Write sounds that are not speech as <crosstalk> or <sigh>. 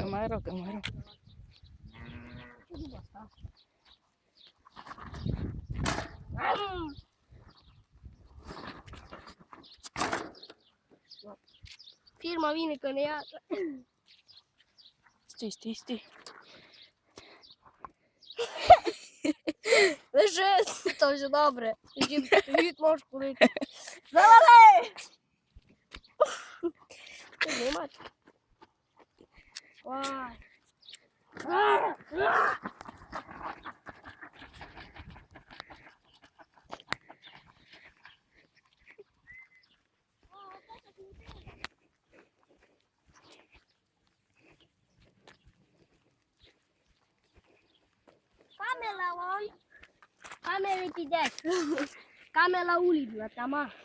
камеру, камеру. Фірма Вінника не я. Стій, стій, стій. Лише то все добре. Від можеш курити. Завали! Знімати. Kamera Camela on. Camela Kamera, Camela <laughs> uli, tamam.